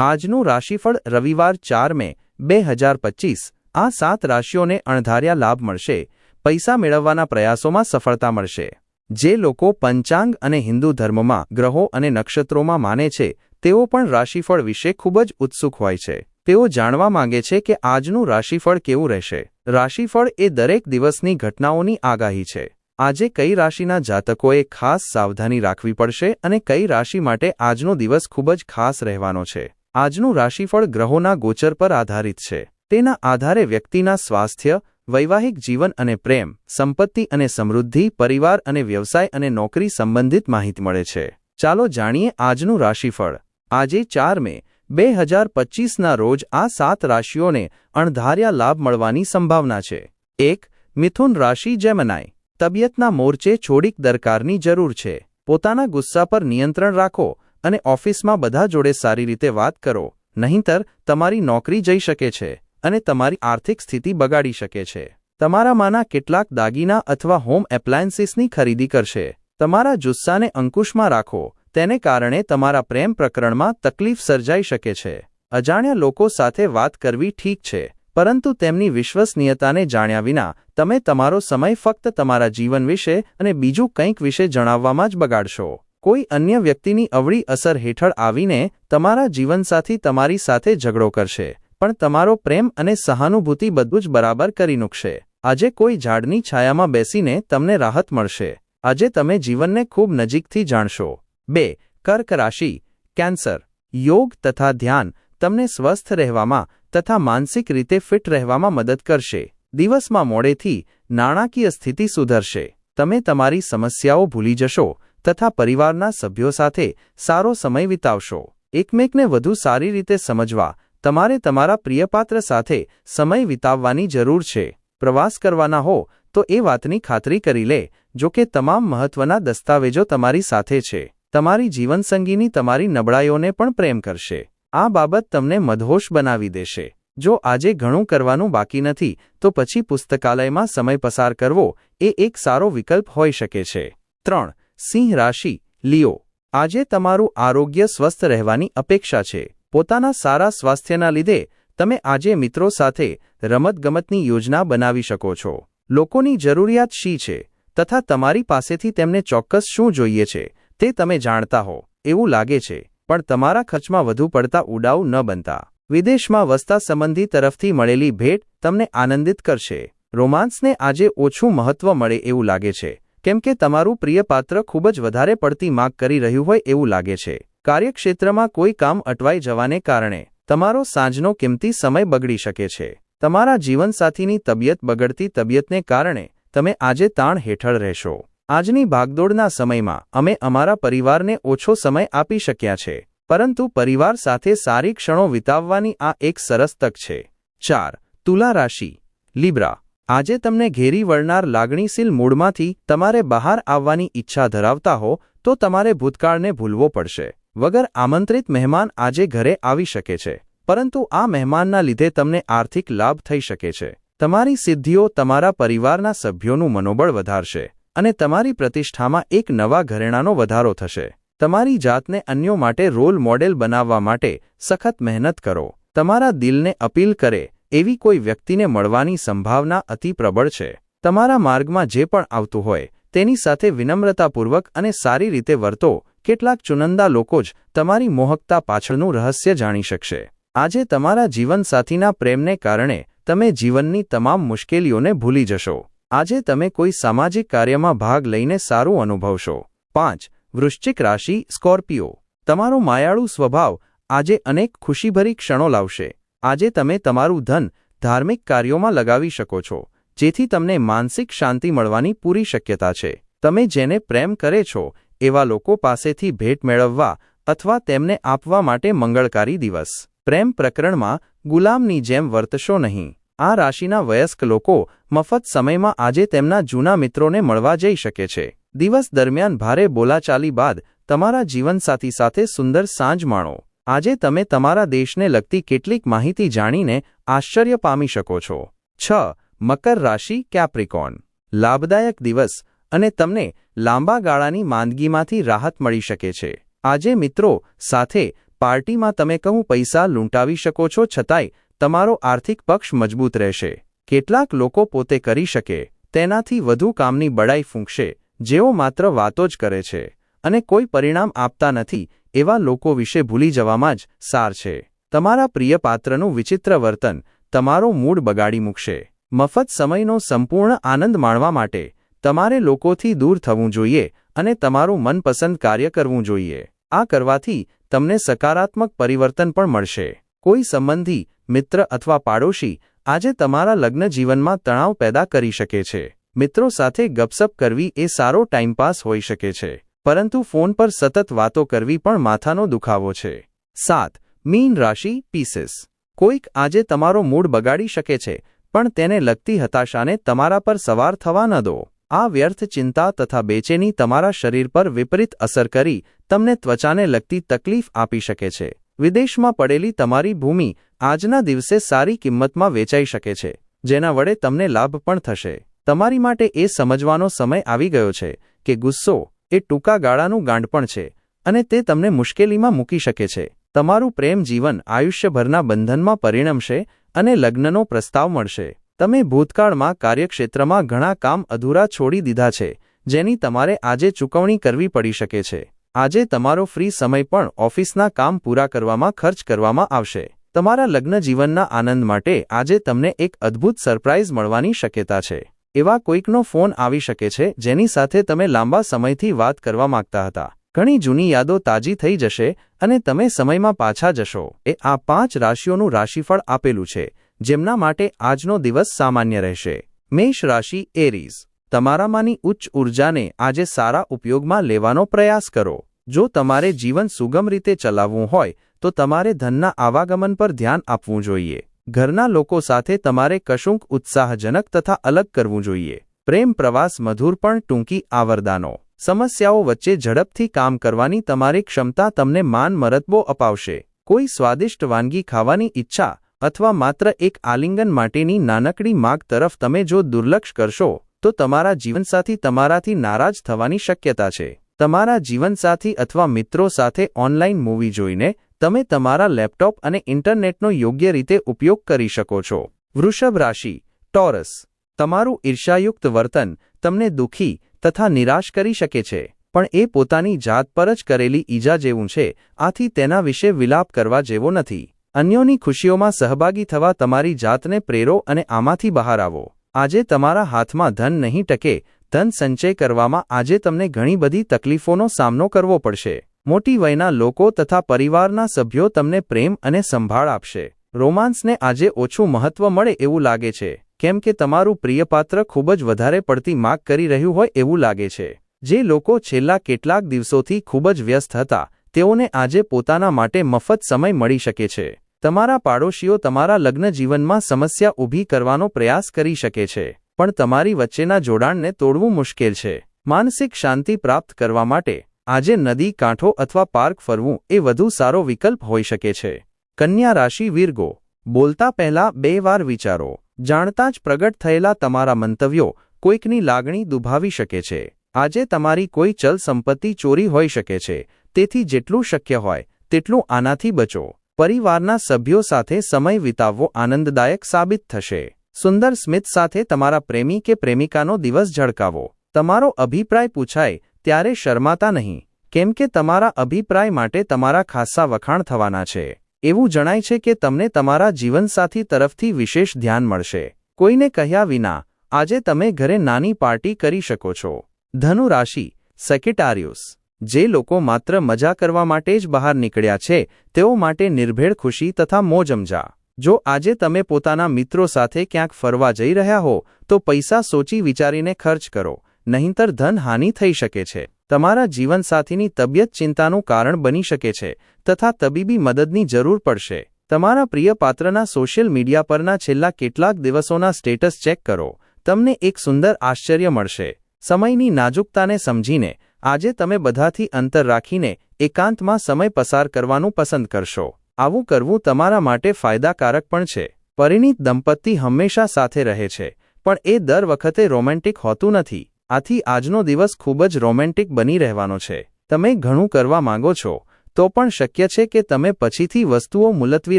આજનું રાશિફળ રવિવાર ચાર મે, બે હજાર પચીસ. આ સાત રાશિઓને અણધાર્યા લાભ મળશે, પૈસા મેળવવાના પ્રયાસોમાં સફળતા મળશે. જે લોકો પંચાંગ અને હિન્દુ ધર્મમાં, ગ્રહો અને નક્ષત્રોમાં માને છે, તેઓ પણ રાશિફળ વિશે ખૂબ જ ઉત્સુક હોય છે. તેઓ જાણવા માંગે છે કે આજનું રાશિફળ કેવું રહેશે. રાશિફળ એ દરેક દિવસની ઘટનાઓની આગાહી છે. આજે કઈ રાશિના જાતકોએ ખાસ સાવધાની રાખવી પડશે અને કઈ રાશિ માટે આજનો દિવસ ખૂબ જ ખાસ રહેવાનો છે? આજનું રાશિફળ ગ્રહોના ગોચર પર આધારિત છે. તેના આધારે વ્યક્તિના સ્વાસ્થ્ય, વૈવાહિક જીવન અને પ્રેમ, સંપત્તિ અને સમૃદ્ધિ, પરિવાર અને વ્યવસાય અને નોકરી સંબંધિત માહિતી મળે છે. ચાલો જાણીએ આજનું રાશિફળ. આજે ચાર મે બે હજાર પચીસના રોજ આ સાત રાશિઓને અણધાર્યા લાભ મળવાની સંભાવના છે. એક, મિથુન રાશિ જેમનાય તબિયતના મોરચે છોડીક દરકારની જરૂર છે. પોતાના ગુસ્સા પર નિયંત્રણ રાખો. અને ઓફિસમાં બધા જોડે સારી રીતે વાત કરો, નહીંતર તમારી નોકરી જઈ શકે છે અને તમારી આર્થિક સ્થિતિ બગાડી શકે છે. તમારામાંના કેટલાક દાગીના અથવા હોમ એપ્લાયન્સીસની ખરીદી કરશે. તમારા જુસ્સાને અંકુશમાં રાખો, તેને કારણે તમારા પ્રેમ પ્રકરણમાં તકલીફ સર્જાઈ શકે છે. અજાણ્યા લોકો સાથે વાત કરવી ઠીક છે, પરંતુ તેમની વિશ્વસનીયતાને જાણ્યા વિના તમે તમારો સમય ફક્ત તમારા જીવન વિશે અને બીજું કંઈક વિશે જણાવવામાં જ બગાડશો. કોઈ અન્ય વ્યક્તિની અવળી અસર હેઠળ આવીને તમારા જીવનસાથી તમારી સાથે ઝઘડો કરશે, પણ તમારો પ્રેમ અને સહાનુભૂતિ બધું જ બરાબર કરી નૂકશે આજે કોઈ ઝાડની છાયામાં બેસીને તમને રાહત મળશે. આજે તમે જીવનને ખૂબ નજીકથી જાણશો. બે, કર્ક રાશિ, કેન્સર. યોગ તથા ધ્યાન તમને સ્વસ્થ રહેવામાં તથા માનસિક રીતે ફિટ રહેવામાં મદદ કરશે. દિવસમાં મોડેથી નાણાકીય સ્થિતિ સુધરશે. તમે તમારી સમસ્યાઓ ભૂલી જશો. તથા પરિવારના સભ્યો સાથે સારો સમય વિતાવશો. એકમેકને વધુ સારી રીતે સમજવા, તમારે તમારા પ્રિયપાત્ર સાથે સમય વિતાવવાની જરૂર છે. પ્રવાસ કરવાના હો, તો એ વાતની ખાતરી કરી લે, જો કે તમામ મહત્વના દસ્તાવેજો તમારી સાથે છે. તમારી જીવનસંગીની તમારી નબળાઈઓને પણ પ્રેમ કરશે. આ બાબત તમને મધોશ બનાવી દેશે. જો આજે ઘણું કરવાનું બાકી નથી, તો પછી પુસ્તકાલયમાં સમય પસાર કરવો, એ એક સારો વિકલ્પ હોઈ શકે છે. ત્રણ. સિંહ રાશિ, લિયો. આજે તમારું આરોગ્ય સ્વસ્થ રહેવાની અપેક્ષા છે. પોતાના સારા સ્વાસ્થ્યના લીધે તમે આજે મિત્રો સાથે રમતગમતની યોજના બનાવી શકો છો. લોકોની જરૂરિયાત શી છે? તથા તમારી પાસેથી તેમને ચોક્કસ શું જોઈએ છે? તે તમે જાણતા હો. એવું લાગે છે. પણ તમારા ખર્ચમાં વધુ પડતા ઉડાઉ ન બનતા. વિદેશમાં વસતા સંબંધી તરફથી મળેલી ભેટ તમને આનંદિત કરશે. રોમાન્સને આજે ઓછું મહત્વ મળે એવું લાગે છે. કેમ કે તમારું પ્રિય પાત્ર ખૂબ જ વધારે પડતી માગ કરી રહ્યું હોય એવું લાગે છે. કાર્યક્ષેત્રમાં કોઈ કામ અટવાઈ જવાને કારણે, તમારો સાંજનો કિંમતી સમય બગડી શકે છે. તમારા જીવનસાથીની તબિયત બગડતી તબિયતને કારણે, તમે આજે તાણ હેઠળ રહેશો. આજની ભાગદોડના સમયમાં, અમે અમારા પરિવારને ઓછો સમય આપી શક્યા છે, પરંતુ પરિવાર સાથે સારી ક્ષણો વિતાવવાની આ એક સરસ તક છે. ચાર, તુલા રાશિ, લીબ્રા. આજે તમને ઘેરી વળનાર લાગણીશીલ મૂડમાંથી તમારે બહાર આવવાની ઈચ્છા ધરાવતા હો, તો તમારે ભૂતકાળને ભૂલવો પડશે. વગર આમંત્રિત મહેમાન આજે ઘરે આવી શકે છે. પરંતુ આ મહેમાનના લીધે તમને આર્થિક લાભ થઈ શકે છે. તમારી સિદ્ધિઓ તમારા પરિવારના સભ્યોનું મનોબળ વધારશે અને તમારી પ્રતિષ્ઠામાં એક નવા ઘરેણાનો વધારો થશે. તમારી જાતને અન્યો માટે રોલ મોડેલ બનાવવા માટે સખત મહેનત કરો. તમારા દિલને અપીલ કરે એવી કોઈ વ્યક્તિને મળવાની સંભાવના અતિ પ્રબળ છે. તમારા માર્ગમાં જે પણ આવતું હોય, તેની સાથે વિનમ્રતાપૂર્વક અને સારી રીતે વર્તો, કેટલાક ચુનંદા લોકો જ તમારી મોહકતા પાછળનું રહસ્ય જાણી શકશે. આજે તમારા જીવનસાથીના પ્રેમને કારણે તમે જીવનની તમામ મુશ્કેલીઓને ભૂલી જશો. આજે તમે કોઈ સામાજિક કાર્યમાં ભાગ લઈને સારું અનુભવશો. પાંચ, વૃશ્ચિક રાશિ સ્કોર્પિયો. તમારો માયાળુ સ્વભાવ આજે અનેક ખુશીભરી ક્ષણો લાવશે. આજે તમે તમારું ધન ધાર્મિક કાર્યોમાં લગાવી શકો છો, જેથી તમને માનસિક શાંતિ મળવાની પૂરી શક્યતા છે. તમે જેને પ્રેમ કરે છો, એવા લોકો પાસેથી ભેટ મેળવવા અથવા તેમને આપવા માટે મંગળકારી દિવસ. પ્રેમ પ્રકરણમાં ગુલામની જેમ વર્તશો નહીં. આ રાશિના વયસ્ક લોકો મફત સમયમાં આજે તેમના જૂના મિત્રોને મળવા જઈ શકે છે. દિવસ દરમિયાન ભારે બોલાચાલી બાદ તમારા જીવનસાથી સાથે સુંદર સાંજ માણો. આજે તમે તમારા દેશને લગતી કેટલીક માહિતી જાણીને આશ્ચર્ય પામી શકો છો. છ. મકર રાશિ કેપ્રિકોન. લાભદાયક દિવસ અને તમને લાંબા ગાળાની માંદગીમાંથી રાહત મળી શકે છે. આજે મિત્રો, સાથે પાર્ટીમાં તમે કહું પૈસા લૂંટાવી શકો છો છતાંય તમારો આર્થિક પક્ષ મજબૂત રહેશે. કેટલાક લોકો પોતે કરી શકે, તેનાથી વધુ કામની બડાઈ ફૂંકશે, જેઓ માત્ર વાતો જ કરે છે અને કોઈ પરિણામ આપતા નથી એવા લોકો વિશે ભૂલી જવામાં જ સાર છે. તમારા પ્રિય પાત્રનું વિચિત્ર વર્તન તમારો મૂડ બગાડી મૂકશે. મફત સમયનો સંપૂર્ણ આનંદ માણવા માટે તમારે લોકોથી દૂર થવું જોઈએ અને તમારું મનપસંદ કાર્ય કરવું જોઈએ. આ કરવાથી તમને સકારાત્મક પરિવર્તન પણ મળશે. કોઈ સંબંધી, મિત્ર અથવા પાડોશી આજે તમારા લગ્ન જીવનમાં તણાવ પેદા કરી શકે છે. મિત્રો સાથે ગપસપ કરવી એ સારો ટાઈમપાસ હોઈ શકે છે. પરંતુ ફોન પર સતત વાતો કરવી પણ માથાનો દુખાવો છે. સાત, મીન રાશિ પીસીસ કોઈક આજે તમારો મૂડ બગાડી શકે છે, પણ તેને લગતી હતાશાને તમારા પર સવાર થવા ન દો. આ વ્યર્થ ચિંતા તથા બેચેની તમારા શરીર પર વિપરીત અસર કરી તમને ત્વચાને લગતી તકલીફ આપી શકે છે. વિદેશમાં પડેલી તમારી ભૂમિ આજના દિવસે સારી કિંમતમાં વેચાઈ શકે છે, જેના વડે તમને લાભ પણ થશે. તમારી માટે એ સમજવાનો સમય આવી ગયો છે કે ગુસ્સો એ ટૂંકા ગાળાનું ગાંડપણ છે અને તે તમને મુશ્કેલીમાં મૂકી શકે છે. તમારું પ્રેમ જીવન આયુષ્યભરના બંધનમાં પરિણમશે અને લગ્નનો પ્રસ્તાવ મળશે. તમે ભૂતકાળમાં કાર્યક્ષેત્રમાં ઘણા કામ અધૂરા છોડી દીધા છે, જેની તમારે આજે ચૂકવણી કરવી પડી શકે છે. આજે તમારો ફ્રી સમય પણ ઓફિસના કામ પૂરા કરવામાં ખર્ચ કરવામાં આવશે. તમારા લગ્ન જીવનના આનંદ માટે આજે તમને એક અદ્ભુત સરપ્રાઇઝ મળવાની શક્યતા છે. એવા કોઈકનો ફોન આવી શકે છે, જેની સાથે તમે લાંબા સમયથી વાત કરવા માંગતા હતા. ઘણી જૂની યાદો તાજી થઈ જશે અને તમે સમયમાં પાછા જશો. એ આ પાંચ રાશિઓનું રાશિફળ આપેલું છે, જેમના માટે આજનો દિવસ સામાન્ય રહેશે. મેષ રાશિ, એરીઝ. તમારામાંની ઉચ્ચ ઉર્જાને આજે સારા ઉપયોગમાં લેવાનો પ્રયાસ કરો. જો તમારે જીવન સુગમ રીતે ચલાવવું હોય, તો તમારે ધનના આવાગમન પર ધ્યાન આપવું જોઈએ. ઘરના લોકો સાથે તમારે કશુંક ઉત્સાહજનક તથા અલગ કરવું જોઈએ. પ્રેમ પ્રવાસ મધુર પણ ટૂંકી આવરદાનો. સમસ્યાઓ વચ્ચે ઝડપથી કામ કરવાની તમારી ક્ષમતા તમને માન મરતબો અપાવશે. કોઈ સ્વાદિષ્ટ વાનગી ખાવાની ઈચ્છા અથવા માત્ર એક આલિંગન માટેની નાનકડી માગ તરફ તમે જો દુર્લક્ષ કરશો, તો તમારા જીવનસાથી તમારાથી નારાજ થવાની શક્યતા છે. તમારા જીવનસાથી અથવા મિત્રો સાથે ઓનલાઇન મૂવી જોઈને તમે તમારા લેપટોપ અને ઇન્ટરનેટનો યોગ્ય રીતે ઉપયોગ કરી શકો છો. વૃષભ રાશિ, ટોરસ. તમારું ઈર્ષાયુક્ત વર્તન તમને દુઃખી તથા નિરાશ કરી શકે છે, પણ એ પોતાની જાત પર જ કરેલી ઈજા જેવું છે, આથી તેના વિશે વિલાપ કરવા જેવો નથી. અન્યોની ખુશીઓમાં સહભાગી થવા તમારી જાતને પ્રેરો અને આમાંથી બહાર આવો. આજે તમારા હાથમાં ધન નહીં ટકે, ધન સંચય કરવામાં આજે તમને ઘણી બધી તકલીફોનો સામનો કરવો પડશે. મોટી વયના લોકો તથા પરિવારના સભ્યો તમને પ્રેમ અને સંભાળ આપશે. રોમાન્સને આજે ઓછું મહત્વ મળે એવું લાગે છે, કેમ કે તમારું પ્રિયપાત્ર ખૂબ જ વધારે પડતી માગ કરી રહ્યું હોય એવું લાગે છે. જે લોકો છેલ્લા કેટલાક દિવસોથી ખૂબ જ વ્યસ્ત હતા, તેઓને આજે પોતાના માટે મફત સમય મળી શકે છે. તમારા પાડોશીઓ તમારા લગ્ન જીવનમાં સમસ્યા ઊભી કરવાનો પ્રયાસ કરી શકે છે, પણ તમારી વચ્ચેના જોડાણને તોડવું મુશ્કેલ છે. માનસિક શાંતિ પ્રાપ્ત કરવા માટે આજે નદી કાંઠો અથવા પાર્ક ફરવું એ વધુ સારો વિકલ્પ હોઈ શકે છે. કન્યા રાશિ વીરગો, બોલતા પહેલા બે વાર વિચારો. જાણતા જ પ્રગટ થયેલા તમારા મંતવ્યો કોઈકની લાગણી દુભાવી શકે છે. આજે તમારી કોઈ ચલ સંપત્તિ ચોરી હોઈ શકે છે. તેથી જેટલું શક્ય હોય, તેટલું આનાથી બચો. પરિવારના સભ્યો સાથે સમય વિતાવવો આનંદદાયક સાબિત થશે. સુંદર સ્મિત સાથે તમારા પ્રેમી કે પ્રેમિકાનો દિવસ ઝળકાવો. તમારો અભિપ્રાય પૂછાય ત્યારે શરમાતા નહીં, કેમ કે તમારા અભિપ્રાય માટે તમારા ખાસ્સા વખાણ થવાના છે. એવું જણાય છે કે તમને તમારા જીવનસાથી તરફથી વિશેષ ધ્યાન મળશે. કોઈને કહ્યા વિના, આજે તમે ઘરે નાની પાર્ટી કરી શકો છો. ધનુ રાશિ સેકેટારિયુસ, જે લોકો માત્ર મજા કરવા માટે જ બહાર નીકળ્યા છે, તેઓ માટે નિર્ભેળ ખુશી તથા મોજમજા જો આજે તમે પોતાના મિત્રો સાથે ક્યાંક ફરવા જઈ રહ્યા હો, તો પૈસા સોચી વિચારીને ખર્ચ કરો. નહીંતર ધન હાનિ થઈ શકે છે. તમારા જીવનસાથીની તબિયત ચિંતાનું કારણ બની શકે છે, તથા તબીબી મદદની જરૂર પડશે. તમારા પ્રિય પાત્રના સોશિયલ મીડિયા પરના છેલ્લા કેટલાક દિવસોના સ્ટેટસ ચેક કરો. તમને એક સુંદર આશ્ચર્ય મળશે. સમયની નાજુકતાને સમજીને, આજે તમે બધાથી અંતર રાખીને, એકાંતમાં સમય પસાર કરવાનું પસંદ કરશો. આવું કરવું તમારા માટે ફાયદાકારક પણ છે. પરિણીત દંપતી હંમેશા સાથે રહે છે, પણ એ દર વખતે રોમેન્ટિક હોતું નથી. આથી આજનો દિવસ ખૂબ જ રોમેન્ટિક બની રહેવાનો છે. તમે ઘણું કરવા માંગો છો, તો પણ શક્ય છે કે તમે પછીથી વસ્તુઓ મુલતવી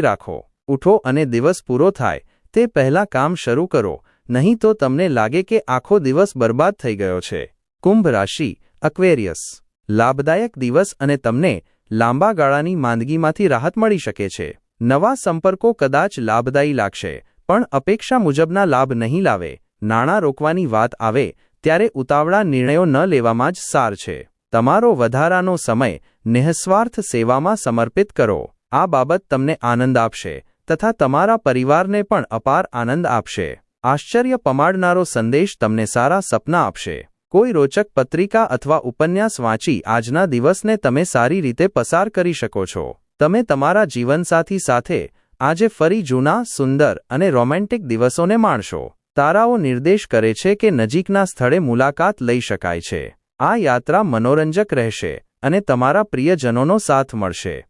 રાખો. ઉઠો અને દિવસ પૂરો થાય, તે પહેલાં કામ શરૂ કરો, નહીં તો તમને લાગે કે આખો દિવસ બરબાદ થઈ ગયો છે. કુંભ રાશિ, અક્વેરિયસ. લાભદાયક દિવસ અને તમને લાંબા ગાળાની માંદગીમાંથી રાહત મળી શકે છે. નવા સંપર્કો કદાચ લાભદાયી લાગશે, પણ અપેક્ષા મુજબના લાભ નહીં લાવે. નાણાં રોકવાની વાત આવે ત્યારે ઉતાવળા નિર્ણયો ન લેવામાં જ સાર છે. તમારો વધારાનો સમય નિઃસ્વાર્થ સેવામાં સમર્પિત કરો. આ બાબત તમને આનંદ આપશે તથા તમારા પરિવારને પણ અપાર આનંદ આપશે. આશ્ચર્ય પમાડનારો સંદેશ તમને સારા સપના આપશે. કોઈ રોચક પત્રિકા અથવા ઉપન્યાસ વાંચી આજના દિવસને તમે સારી રીતે પસાર કરી શકો છો. તમે તમારા જીવનસાથી સાથે આજે ફરી જૂના, સુંદર અને રોમેન્ટિક દિવસોને માણશો. તારાઓ નિર્દેશ કરે છે કે નજીકના સ્થળે મુલાકાત લઈ શકાય છે. આ યાત્રા મનોરંજક રહેશે અને તમારા પ્રિયજનોનો સાથ મળશે.